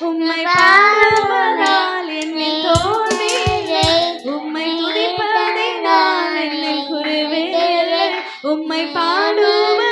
உம்மை பாடுவதால் என்னை தோல்வியே உம்மை துதிப்பதை நான் என்னை குருவே உம்மை பாடுவ